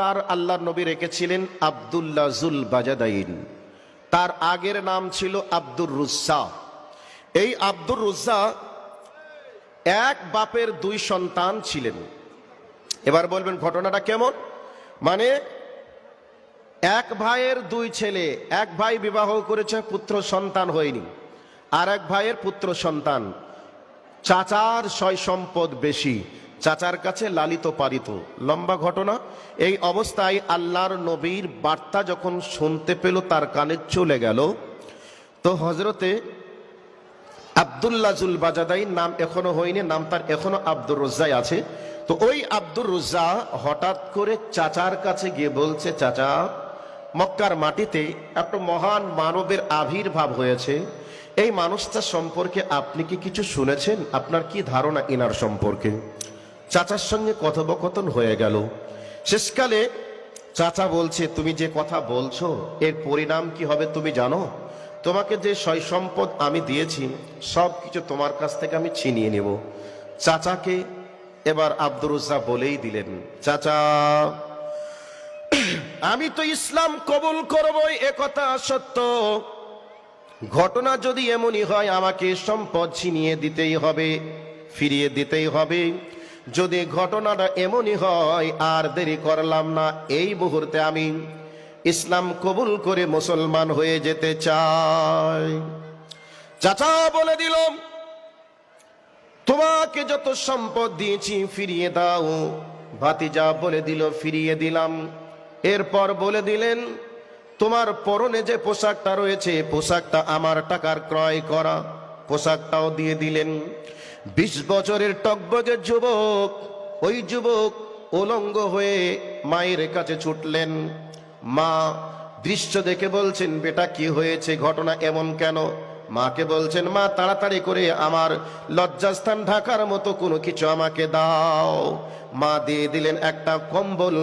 তার আল্লাহ নবী রেখেছিলেন আবদুল্লাহ জুল বাজাদাইন তার আগের নাম ছিল আব্দুর রুজ্জা। এই আব্দুর রুজ্জা এক বাপের দুই সন্তান ছিলেন। এবার বলবেন ঘটনাটা কেমন? মানে এক ভাইয়ের দুই ছেলে, এক ভাই বিবাহ করেছে, পুত্র সন্তান হয়নি। আর এক ভাইয়ের পুত্র সন্তান। চাচার সয় সম্পদ বেশি চাচার কাছে লালিত পালিত লম্বা ঘটনা, এই অবস্থায় আল্লাহর নবীর বার্তা যখন শুনতে পেল, তার কানে চলে গেল। তো হজরতে আবদুল্লাজুল বাজাদাই নাম এখনও হয়নি, নাম তার এখনও আব্দুর রোজাই আছে। তো ওই আব্দুর রোজা হঠাৎ করে চাচার কাছে গিয়ে বলছে, চাচা, মক্কার মাটিতে একটা মহান মানবের আবির্ভাব হয়েছে। এই মানুষটা সম্পর্কে আপনি কি কিছু শুনেছেন? আপনার কি ধারণা ইনার সম্পর্কে? চাচার সঙ্গে কথোপকথন হয়ে গেল। শেষকালে চাচা বলছে, তুমি যে কথা বলছো, এর পরিণাম কি হবে তুমি জানো? তোমাকে যে সয় সম্পদ আমি দিয়েছি, সব কিছু তোমার কাছ থেকে আমি ছিনিয়ে নেব। চাচাকে এবার আব্দুর উজ্জা বলেই দিলেন, চাচা, আমি তো ইসলাম কবুল করবই, এ কথা সত্য। ঘটনা যদি এমনই হয়, আমাকে সম্পদ ছিনিয়ে দিতেই হবে, ফিরিয়ে দিতেই হবে। যদি ঘটনাটা এমনই হয়, আর দেরি করলাম না, এই মুহূর্তে আমি ইসলাম কবুল করে মুসলমান হয়ে যেতে চাই। চাচা, বলে দিল তোমাকে যত সম্পদ দিয়েছি ফিরিয়ে দাও। ভাতিজা বলে দিল, ফিরিয়ে দিলাম। এরপর বলে দিলেন, তোমার পরনে যে পোশাকটা রয়েছে, পোশাকটা আমার টাকার ক্রয় করা। পোশাকটাও দিয়ে দিলেন। বিশ বছরের টকবগের যুবক, ওই যুবক উলঙ্গ হয়ে মায়ের কাছে ছুটলেন। মা দৃশ্য দেখে বলছেন, বেটা, কি হয়েছে? ঘটনা এমন কেন? মাকে বলছেন, মা, তাড়াতাড়ি করে আমার লজ্জাস্থান ঢাকার মতো কোনো কিছু আমাকে দাও। মা দিয়ে দিলেন একটা কম্বল।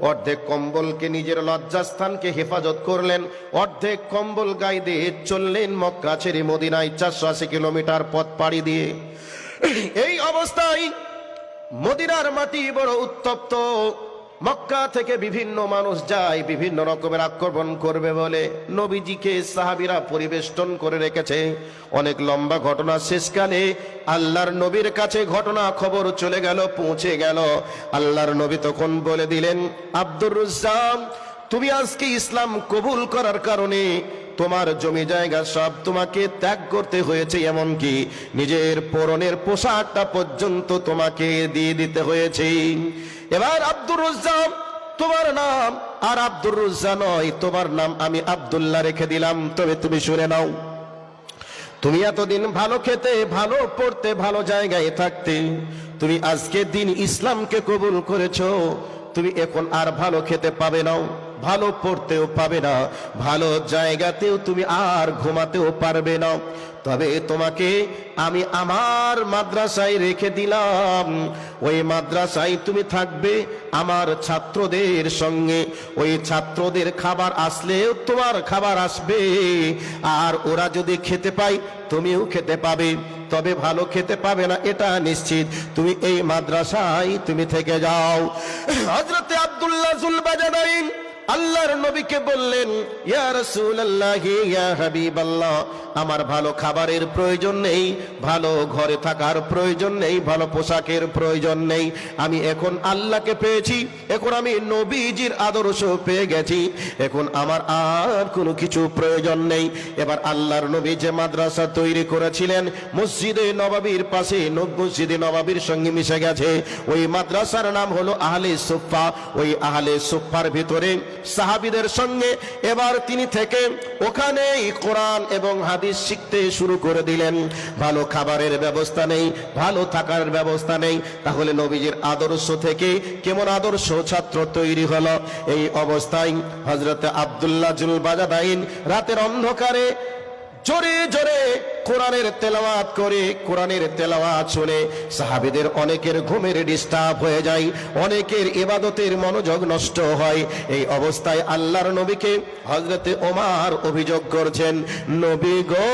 অর্ধেক কম্বলকে নিজের লজ্জাস্থানকে হেফাজত করলেন। অর্ধেক কম্বল গায়ে দিয়ে চললেন মক্কা ছেড়ে মদিনায় চারশো আশি কিলোমিটার পথ পাড়ি দিয়ে। এই অবস্থায় মদিনার মাটি বড় উত্তপ্ত। মক্কা থেকে বিভিন্ন মানুষ যায়, বিভিন্ন রকমের আক্রমণ করবে বলে নবীজিকে সাহাবিরা পরিবেষ্টন করে রেখেছে। অনেক লম্বা ঘটনা শেষকালে আল্লাহর নবীর কাছে ঘটনা খবর চলে গেল, পৌঁছে গেল। আল্লাহর নবী তখন বলে দিলেন, আব্দুর রুজ্জাম তুমি আজকে ইসলাম কবুল করার কারণে তোমার জমি জায়গা সব তোমাকে ত্যাগ করতে হয়েছে, এমনকি নিজের পরনের পোশাকটা পর্যন্ত তোমাকে দিয়ে দিতে হয়েছে। এবার আব্দুর রুজ্জাম তোমার নাম, আর আব্দুর রুজ্জা নয়, তোমার নাম আমি আব্দুল্লাহ রেখে দিলাম। তবে তুমি শুনে নাও, তুমি এতদিন ভালো খেতে, ভালো পড়তে, ভালো জায়গায় থাকতে, তুমি আজকে দিন ইসলামকে কবুল করেছ, তুমি এখন আর ভালো খেতে পাবে না। ভালো পড়তেও পাবে না, ভালো জায়গাতেও তুমি আর ঘুমাতেও পারবে না। তবে তোমাকে আমি আমার মাদ্রাসায় রেখে দিলাম। ওই মাদ্রাসায় তুমি থাকবে আমার ছাত্রদের সঙ্গে। ওই ছাত্রদের খাবার আসলেও তোমার খাবার আসবে। আর ওরা যদি খেতে পায়, তুমিও খেতে পাবে। তবে ভালো খেতে পাবে না, এটা নিশ্চিত। তুমি এই মাদ্রাসায় তুমি থেকে যাও। হজরতে আব্দুল্লাহ জুলবাজাদাইন আল্লাহর নবীকে বললেন আমার ভালো খাবারের প্রয়োজন নেই, ভালো ঘরে থাকার প্রয়োজন নেই, ভালো পোশাকের প্রয়োজন নেই। আমি এখন আল্লাহকে পেয়েছি, এখন আমি নবীজির আদর্শ পেয়ে গেছি, এখন আমার আর কোনো কিছু প্রয়োজন নেই। এবার আল্লাহর নবী যে মাদ্রাসা তৈরি করেছিলেন, মসজিদে নবাবির পাশে মসজিদে নবাবির সঙ্গে মিশে গেছে। ওই মাদ্রাসার নাম হলো আহলে সুফা ওই আহলে সুফার ভিতরে সাহাবিদের সঙ্গে। এবার তিনি থেকে ওখানেই কোরআন এবং হাদিস শিখতে শুরু করে দিলেন। ভালো খাবারের ব্যবস্থা নেই, ভালো থাকার ব্যবস্থা নেই। তাহলে নবীজির আদর্শ থেকে কেমন আদর্শ ছাত্র তৈরি হলো? এই অবস্থায় হজরত আবদুল্লাহ জুল বাজাদাইন রাতের অন্ধকারে জোরে জোরে কোরআনের তেলাওয়াত করে, কোরআনের তেলাওয়াত শুনে সাহাবিদের অনেকের ঘুমের ডিস্টার্ব হয়ে যায়, অনেকের ইবাদতের মনোযোগ নষ্ট হয়। এই অবস্থায় আল্লাহর নবীকে হজরতে ওমার অভিযোগ করছেন, নবী গো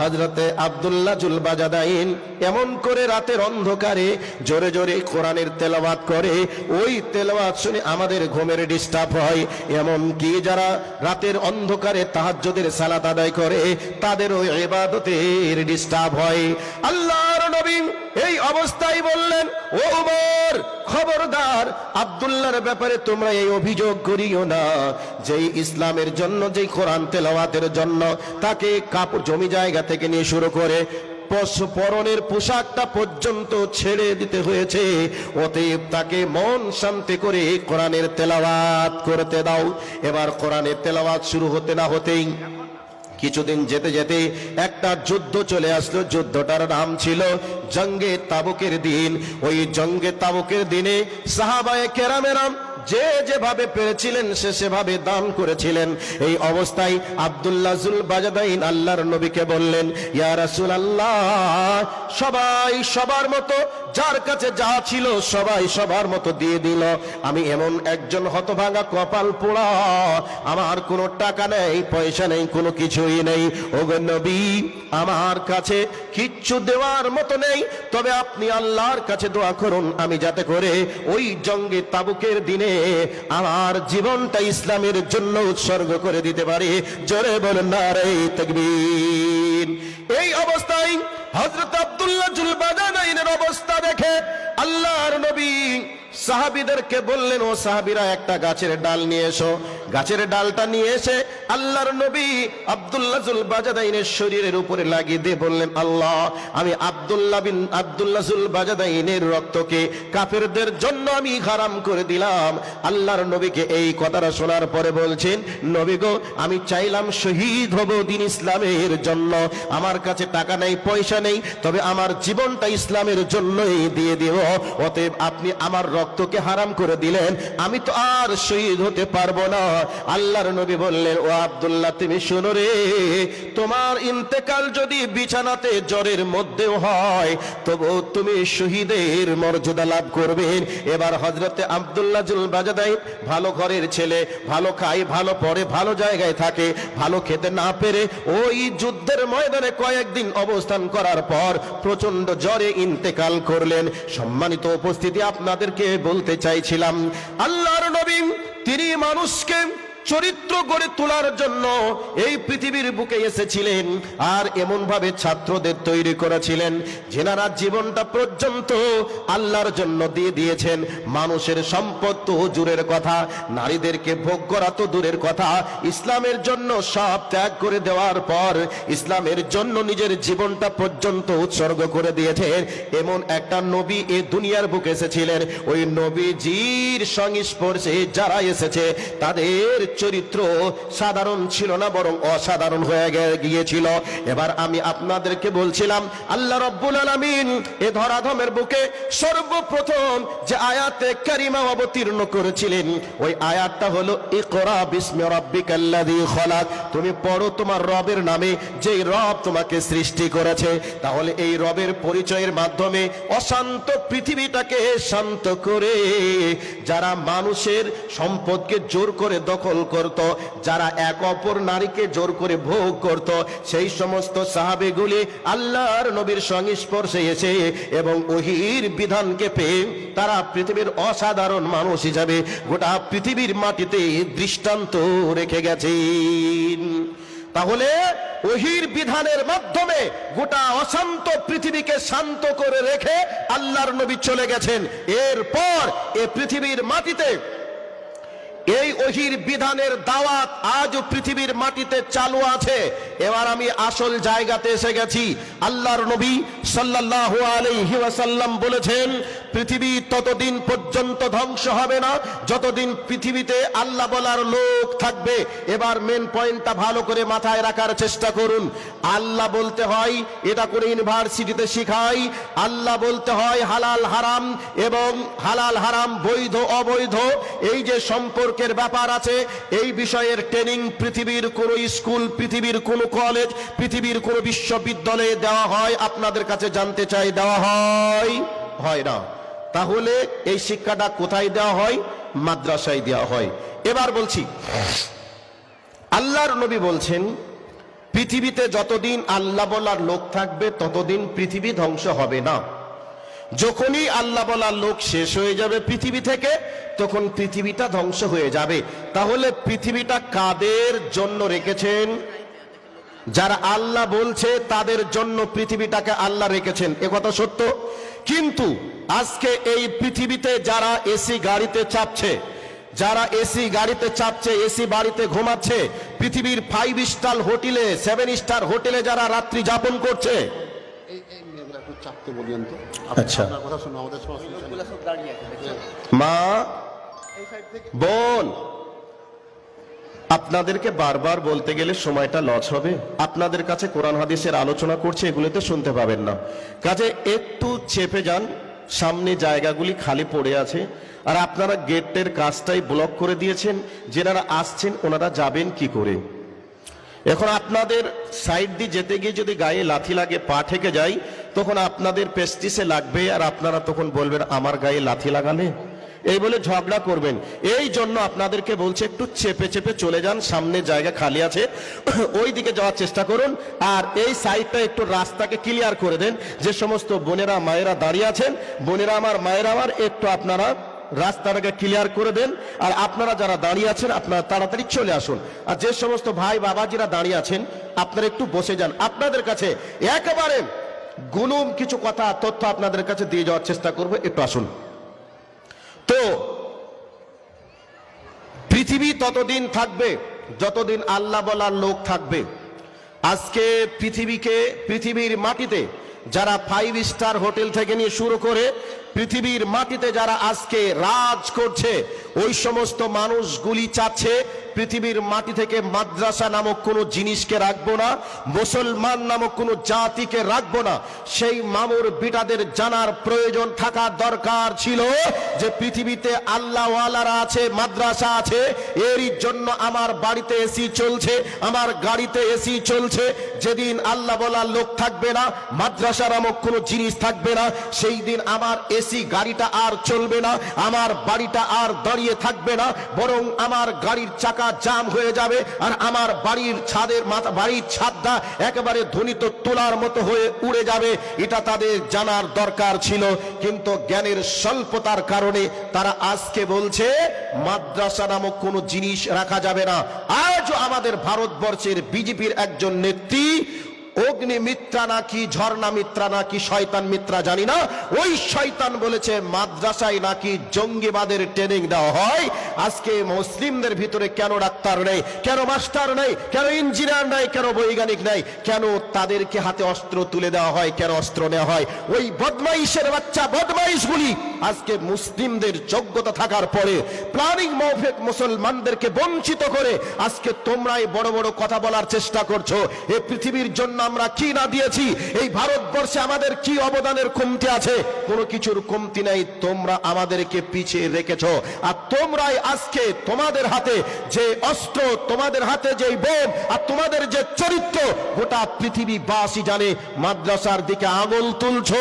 হজরতে আবদুল্লাহ জুল বাজাদাইন এমন করে রাতের অন্ধকারে জোরে জোরে কোরআনের তেলাওয়াত করে, ওই তেলাওয়াত শুনে আমাদের ঘুমের ডিস্টার্ব হয়। এমন কি যারা রাতের অন্ধকারে তাহাজ্জুদের সালাত আদায় করে তাদেরও ইবাদতের ডিস্টার্ব হয়। আল্লাহর নবী এই অবস্থায় বললেন, ও উমর, খবরদার, আব্দুল্লাহর ব্যাপারে তোমরা এই অভিযোগ করিও না। যেই ইসলামের জন্য, যেই কোরআন তেলাওয়াতের জন্য তাকে কাপড় জমি জায়গা থেকে নিয়ে শুরু করে পরনের পোশাকটা পর্যন্ত ছেড়ে দিতে হয়েছে। অতএব তাকে মন শান্তি করে কোরআনের তেলাওয়াত করতে দাও। এবার কোরআনের তেলাওয়াত শুরু হতে না হতেই কিছুদিন যেতে যেতে একটা যুদ্ধ চলে আসলো। যুদ্ধটার নাম ছিল জঙ্গে তাবুকের দিন। ওই জঙ্গে তাবুকের দিনে সাহাবায়ে কেরামেরাম যে যেভাবে পেরেছিলেন, সে সেভাবে দান করেছিলেন। এই অবস্থায় আব্দুল্লাহ বাজাদাইন আল্লাহর নবীকে বললেন, ইয়া রাসূল আল্লাহ সবাই সবার মতো, যার কাছে যা ছিল সবাই সবার মতো দিয়ে দিল। আমি এমন একজন হতভাঙা কপাল পোড়া, আমার কোনো টাকা নেই, পয়সা নেই, কোনো কিছুই নেই। ওগো নবী, আমার কাছে কিচ্ছু দেওয়ার মতো নেই, তবে আপনি আল্লাহর কাছে দোয়া করুন। আমি যাতে করে ওই জঙ্গে তাবুকের দিনে আমার জীবনটা ইসলামের জন্য উৎসর্গ করে দিতে পারি। জোরে বল না রে তকবীর। এই অবস্থায় হজরত আব্দুল্লাহ জুলবাদানাইনের অবস্থা দেখে আল্লাহর নবী সাহাবীদেরকে বললেন, ও সাহাবীরা, একটা গাছের ডাল নিয়ে এসো। গাছের ডালটা নিয়ে এসে আল্লাহর নবী আব্দুল্লাহ জুল বাজাদাইনের শরীরের উপরে লাগিয়ে দিয়ে বললেন, আল্লাহ, আমি আব্দুল্লাহ বিন, আব্দুল্লাহ বাজাদাইনের রক্তকে কাফেরদের জন্য আমি হারাম করে দিলাম। আল্লাহর নবীকে এই কথাটা শোনার পরে বলছেন, নবী গো, আমি চাইলাম শহীদ হব দিন ইসলামের জন্য। আমার কাছে টাকা নেই, পয়সা নেই, তবে আমার জীবনটা ইসলামের জন্যই দিয়ে দিব। অতএব আপনি আমার রক্তকে হারাম করে দিলেন, আমি তো আর শহীদ হতে পারব না। আল্লাহর নবী বললেন, ও আব্দুল্লাহ, তুমি শুনো রে, তোমার ইন্তেকাল যদি বিছানাতে জ্বরের মধ্যেও হয় তবু তুমি শহীদের মর্যাদা লাভ করবেন। এবার হজরতে আব্দুল্লাহ জুল বাজাদাই ভালো ঘরের ছেলে, ভালো খায়, ভালো পড়ে, ভালো জায়গায় থাকে, ভালো খেতে না পেরে ওই যুদ্ধের ময়দানে কয়েকদিন অবস্থান করার পর প্রচণ্ড জ্বরে ইন্তেকাল করলেন। সম্মানিত উপস্থিতি আপনাদেরকে বলতে চাইছিলাম আল্লাহর নবী তিনি মানুষকে চরিত্র গড়ে তোলার জন্য এই পৃথিবীর বুকে এসেছিলেন আর এমন ভাবে ছাত্রদের তৈরি করেছিলেন যেনারা জীবনটা পর্যন্ত আল্লাহর জন্য দিয়ে দিয়েছেন। মানুষের সম্পদ তো জুরের কথা, নারীদেরকে ভোগ করা তো দূরের কথা। ইসলামের জন্য সব ত্যাগ করে দেওয়ার পর ইসলামের জন্য নিজের জীবনটা পর্যন্ত উৎসর্গ করে দিয়েছেন। এমন একটা নবী এ দুনিয়ার বুকে এসেছিলেন। ওই নবীজির সংস্পর্শে যারা এসেছে, তাদের চরিত্র সাধারণ ছিল না, বরং অসাধারণ হয়ে গিয়েছিল। এবার আমি আপনাদেরকে বলছিলাম, আল্লাহ রব্বুল আলামিন এ ধরাধমের বুকে সর্বপ্রথম যে আয়াতে কারিমা অবতীর্ণ করেছিলেন, ওই আয়াতটা হলো, ইকরা খলাক। তুমি পড়ো তোমার রবের নামে, যেই রব তোমাকে সৃষ্টি করেছে। তাহলে এই রবের পরিচয়ের মাধ্যমে অশান্ত পৃথিবীটাকে শান্ত করে, যারা মানুষের সম্পদকে জোর করে দখল করত, যারা এক অপর নারীকে জোর করে ভোগ করত, সেই সমস্ত সাহাবেগুলি আল্লাহর নবীর সংস্পর্শে এসে এবং ওহির বিধানকে পেয়ে তারা পৃথিবীর অসাধারণ মানুষ হিসাবে গোটা পৃথিবীর মাটিতে দৃষ্টান্ত রেখে গেছেন। তাহলে ওহির বিধানের মাধ্যমে গোটা অশান্ত পৃথিবীকে শান্ত করে রেখে আল্লাহর নবী চলে গেছেন। এরপর এ পৃথিবীর মাটিতে এই ওহির বিধানের দাওয়াত আজও পৃথিবীর মাটিতে চালু আছে। এবার আমি আসল জায়গাতে এসে গেছি। আল্লাহর নবী আলাইহি ওয়াসাল্লাম বলেছেন, পৃথিবী ততদিন পর্যন্ত ধ্বংস হবে না। যতদিন পৃথিবীতে আল্লাহ বলার লোক থাকবে, এবার মেন পয়েন্টটা ভালো করে মাথায় রাখার চেষ্টা করুন। আল্লাহ বলতে হয়, এটা করে ইউনিভার্সিটিতে শিখাই। আল্লাহ বলতে হয়, হালাল হারাম এবং হালাল হারাম বৈধ অবৈধ। এই যে সম্পর্ক সম্পর্কের ব্যাপার আছে। এই বিষয়ের ট্রেনিং পৃথিবীর কোনো স্কুল পৃথিবীর কোনো কলেজ পৃথিবীর কোনো বিশ্ববিদ্যালয়ে দেওয়া হয়, আপনাদের কাছে জানতে চাই, দেওয়া হয়? হয় না। তাহলে এই শিক্ষাটা কোথায় দেওয়া হয়? মাদ্রাসায় দেওয়া হয়। এবার বলছি, আল্লাহর নবী বলছেন, পৃথিবীতে যতদিন আল্লাহ বলার লোক থাকবে, ততদিন পৃথিবী ধ্বংস হবে না। যখনই আল্লাহ বলার লোক শেষ হয়ে যাবে পৃথিবী থেকে, তখন পৃথিবীটা ধ্বংস হয়ে যাবে। তাহলে পৃথিবীটা কাদের জন্য রেখেছেন? যারা আল্লাহ বলছে, তাদের জন্য পৃথিবীটাকে আল্লাহ রেখেছেন। এ কথা সত্য? কিন্তু আজকে এই পৃথিবীতে যারা এসি গাড়িতে চাপছে, যারা এসি গাড়িতে চাপছে এসি বাড়িতে ঘুমাচ্ছে, পৃথিবীর ফাইভ স্টার হোটেলে সেভেন স্টার হোটেলে যারা রাত্রি যাপন করছে মেয়েগুলো একটু চাপতে বলিয়েন তো আচ্ছা। কথা শুনে আমাদের মা বোন আপনাদেরকে বারবার বলতে গেলে সময়টা লস হবে। আপনাদের কাছে কোরআন হাদিসের আলোচনা করছে এগুলোতে শুনতে পাবেন না। কাজে একটু চেপে যান সামনে জায়গাগুলি খালি পড়ে আছে। আর আপনারা গেটের কাজটাই ব্লক করে দিয়েছেন যেনারা আসছেন ওনারা যাবেন কি করে? এখন আপনাদের সাইড দিয়ে যেতে গিয়ে যদি গায়ে লাথি লাগে পা ঠেকে যায় তখন আপনাদের পেস্টিসে লাগবে আর আপনারা তখন বলবেন, আমার গায়ে লাথি লাগালে? এই বলে ঝগড়া করবেন। এই জন্য আপনাদেরকে বলছে, একটু চেপে চেপে চলে যান, সামনে জায়গা খালি আছে। ওই দিকে যাওয়ার চেষ্টা করুন আর এই সাইডটা একটু রাস্তাকে ক্লিয়ার করে দেন। যে সমস্ত বোনেরা, মায়েরা দাঁড়িয়ে আছেন, বোনেরা আমার, মায়েরা আমার, একটু আপনারা রাস্তাটাকে ক্লিয়ার করে দেন আর আপনারা যারা দাঁড়িয়ে আছেন, আপনারা তাড়াতাড়ি চলে আসুন। আর যে সমস্ত ভাই বাবাজিরা দাঁড়িয়ে আছেন, আপনারা একটু বসে যান। আপনাদের কাছে একেবারে গুনুম কিছু কথা, তথ্য আপনাদের কাছে দিয়ে যাওয়ার চেষ্টা করব। একটু আসুন। তো, পৃথিবী ততদিন থাকবে, যতদিন আল্লাহ বলার লোক থাকবে। আজকে পৃথিবীকে, পৃথিবীর মাটিতে যারা ফাইভ স্টার হোটেল থেকে নিয়ে শুরু করে পৃথিবীর মাটিতে যারা আজকে রাজ করছে, ওই সমস্ত মানুষগুলি চাচ্ছে পৃথিবীর মাটি থেকে মাদ্রাসা নামক কোনো জিনিসকে রাখব না, মুসলমান নামক কোনো জাতিকে রাখব না। সেই মামুর বিটাদের জানার প্রয়োজন থাকা দরকার ছিল যে পৃথিবীতে আল্লাহওয়ালারা আছে, মাদ্রাসা আছে, এরই জন্য আমার বাড়িতে এসি চলছে, আমার গাড়িতে এসি চলছে। যেদিন আল্লাহ বলার লোক থাকবে না, মাদ্রাসা নামক কোনো জিনিস থাকবে না, সেই দিন আমার এসি গাড়িটা আর চলবে না, আমার বাড়িটা আর দাঁড়িয়ে থাকবে না, বরং আমার গাড়ির চাকা জাম হয়ে যাবে আর আমার বাড়ির ছাদের মাথা, বাড়ির ছাদটা একেবারে ধ্বনিত তোলার মতো হয়ে উড়ে যাবে, এটা তাদের জানার দরকার ছিল। কিন্তু জ্ঞানের স্বল্পতার কারণে তারা আজকে বলছে, মাদ্রাসা নামক কোনো জিনিস রাখা যাবে না। আজও আমাদের ভারতবর্ষের বিজেপির একজন নেত্রী অগ্নি মিত্রা নাকি, ঝর্ণা মিত্রা নাকি, শয়তান মিত্রা জানি না। ওই শয়তান বলেছে, মাদ্রাসায় নাকি জঙ্গিবাদের ট্রেনিং দেওয়া হয়। আজকে মুসলিমদের ভিতরে কেন ডাক্তার নেই, কেন মাস্টার নেই, কেন ইঞ্জিনিয়ার নেই, কেন বৈজ্ঞানিক নেই, কেন তাদেরকে হাতে অস্ত্র তুলে দেওয়া হয়, কেন অস্ত্র নেওয়া হয়? ওই বদমাইশের বাচ্চা বদমাইশগুলি আজকে মুসলিমদের যোগ্যতা থাকার পরে প্ল্যানিং মৌফেক মুসলমানদেরকে বঞ্চিত করে আজকে তোমরাই বড় বড় কথা বলার চেষ্টা করছ। এ পৃথিবীর জন্য আমরা কি না দিয়েছি? এই ভারতবর্ষে আমাদের কি অবদানের কমতি আছে? কোনো কিছুর কমতি নাই, তোমরা আমাদেরকে পিছিয়ে রেখেছো। আর তোমরাই আজকে তোমাদের হাতে যে অস্ত্র, তোমাদের হাতে যে বোম, আর তোমাদের যে চরিত্র, গোটা পৃথিবীবাসী জানে, মাদ্রাসার দিকে আঙুল তুলছো,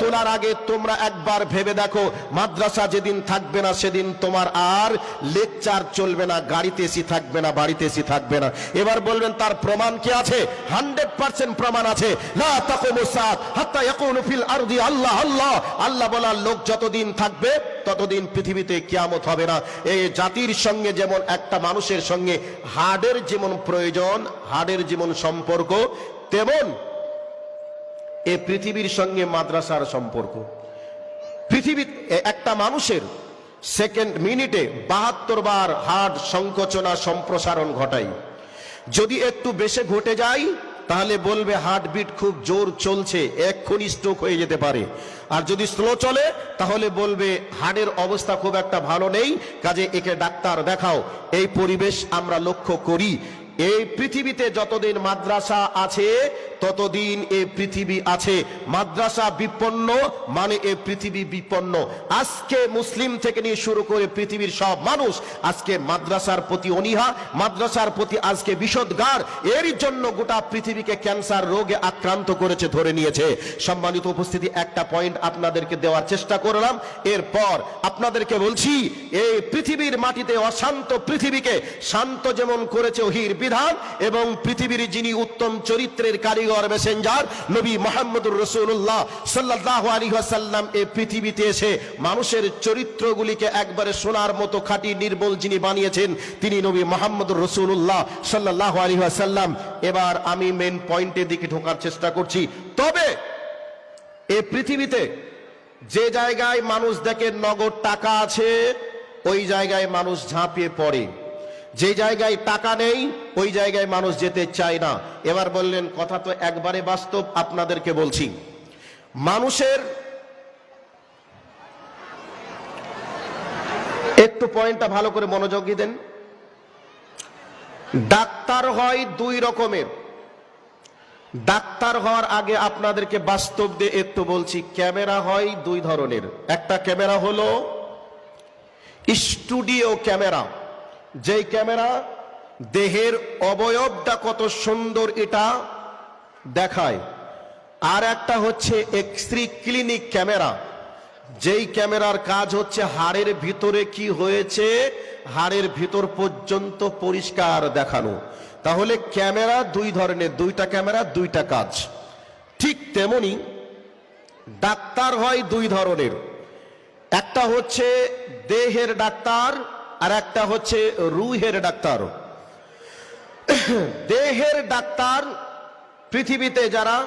তোলার আগে তোমরা একবার ভেবে দেখো, মাদ্রাসা যেদিন থাকবে না, সেদিন তোমার আর লেকচার চলবে না, গাড়িতে এসি থাকবে না, বাড়িতে এসি থাকবে না। এবার বলবেন, তার প্রমাণ কি আছে? হান্ড্রেড প্রমাণ আছে। আল্লাহ আল্লাহ। আল্লাহ বলার লোক যতদিন থাকবে, ততদিন পৃথিবীতে কিয়ামত হবে না। এই জাতির সঙ্গে যেমন একটা মানুষের সঙ্গে হার্ডের যেমন প্রয়োজন হার্ডের যেমন সম্পর্ক, তেমন এ পৃথিবীর সঙ্গে মাদ্রাসার সম্পর্ক। পৃথিবী একটা মানুষের সেকেন্ড মিনিটে বাহাত্তর বার হার্ট সংকোচনা, সম্প্রসারণ ঘটায় যদি একটু বেশি ঘটে যায় তাহলে বলবে হার্টবিট খুব জোর চলছে, এক্ষুনি স্ট্রোক হয়ে যেতে পারে। আর যদি স্লো চলে, তাহলে বলবে হাড়ের অবস্থা খুব একটা ভালো নেই, কাজে একে ডাক্তার দেখাও। এই পরিবেশ আমরা লক্ষ্য করি। এই পৃথিবীতে যতদিন মাদ্রাসা আছে, ততদিন এই পৃথিবী আছে। মাদ্রাসা বিপন্ন মানে এই পৃথিবী বিপন্ন। আজকে মুসলিম থেকে নিয়ে শুরু করে পৃথিবীর সব মানুষ আজকে মাদ্রাসার প্রতি অনীহা, মাদ্রাসার প্রতি আজকে বিষদগার, এর জন্য গোটা পৃথিবীকে ক্যান্সার রোগে আক্রান্ত করেছে, ধরে নিয়েছে। সম্মানিত উপস্থিতি, একটা পয়েন্ট আপনাদেরকে দেওয়ার চেষ্টা করলাম। এরপর আপনাদেরকে বলছি, এই পৃথিবীর মাটিতে অশান্ত পৃথিবীকে শান্ত যেমন করেছে ওহির বিধান এবং পৃথিবীর যিনি উত্তম চরিত্রের কারিগর মেসেঞ্জার নবী মোহাম্মদুর রসুল্লাহ সাল্লাহ আলী আসাল্লাম এই পৃথিবীতে এসে মানুষের চরিত্রগুলিকে একবারে সোনার মতো খাঁটি নির্বল যিনি বানিয়েছেন, তিনি নবী মোহাম্মদুর রসুল্লাহ সাল্লাহ আলী আসাল্লাম এবার আমি মেন পয়েন্টের দিকে ঢোকার চেষ্টা করছি। তবে এই পৃথিবীতে যে জায়গায় মানুষ দেখে নগদ টাকা আছে, ওই জায়গায় মানুষ ঝাঁপিয়ে পড়ে। যে জায়গায় টাকা নেই, ওই জায়গায় মানুষ যেতে চায় না। এবার বললেন, কথা তো একবারে বাস্তব, আপনাদেরকে বলছি। মানুষের একটু পয়েন্টটা ভালো করে মনোযোগ দেন। ডাক্তার হয় দুই রকমের। ডাক্তার হওয়ার আগে আপনাদেরকে বাস্তব দিয়ে একটু বলছি, ক্যামেরা হয় দুই ধরনের। একটা ক্যামেরা হলো স্টুডিও ক্যামেরা। যেই ক্যামেরা, দেহের অবয়বটা কত সুন্দর এটা দেখায়। আর একটা হচ্ছে এক্সরি ক্লিনিক ক্যামেরা। যেই ক্যামেরার কাজ হচ্ছে হাড়ের ভিতরে কি হয়েছে, হাড়ের ভিতর পর্যন্ত পরিষ্কার দেখানো। তাহলে ক্যামেরা দুই ধরনের, দুইটা ক্যামেরা, দুইটা কাজ। ঠিক তেমনি ডাক্তার হয় দুই ধরনের। একটা হচ্ছে দেহের ডাক্তার আর একটা হচ্ছে রুহের ডাক্তার। দেহের ডাক্তার পৃথিবীতে যারা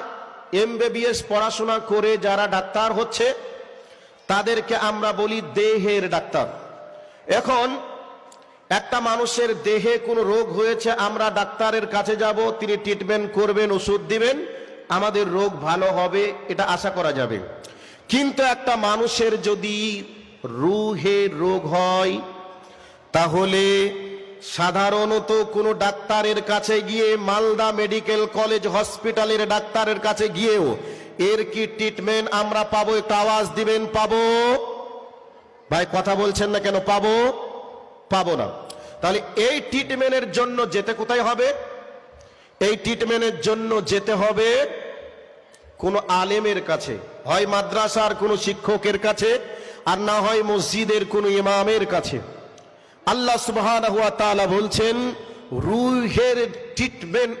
এমবিবিএস পড়াশোনা করে যারা ডাক্তার হচ্ছে, তাদেরকে আমরা বলি দেহের ডাক্তার। এখন একটা মানুষের দেহে কোনো রোগ হয়েছে, আমরা ডাক্তারের কাছে যাব, তিনি ট্রিটমেন্ট করবেন, ওষুধ দিবেন, আমাদের রোগ ভালো হবে, এটা আশা করা যাবে। কিন্তু একটা মানুষের যদি রুহের রোগ হয় তাহলে সাধারণত কোনো ডাক্তারের কাছে গিয়ে মালদা মেডিকেল কলেজ হসপিটালের ডাক্তারের কাছে গিয়েও এর কি ট্রিটমেন্ট আমরা পাবো? একটু আওয়াজ দিবেন, পাবো? ভাই, কথা বলছেন না কেন? পাবো? পাবো না। তাহলে এই ট্রিটমেন্টের জন্য যেতে কোথায় হবে? এই ট্রিটমেন্টের জন্য যেতে হবে কোনো আলেমের কাছে, হয় মাদ্রাসার কোনো শিক্ষকের কাছে, আর না হয় মসজিদের কোনো ইমামের কাছে। আল্লাহ তাআলা বলছেন রুহের ট্রিটমেন্ট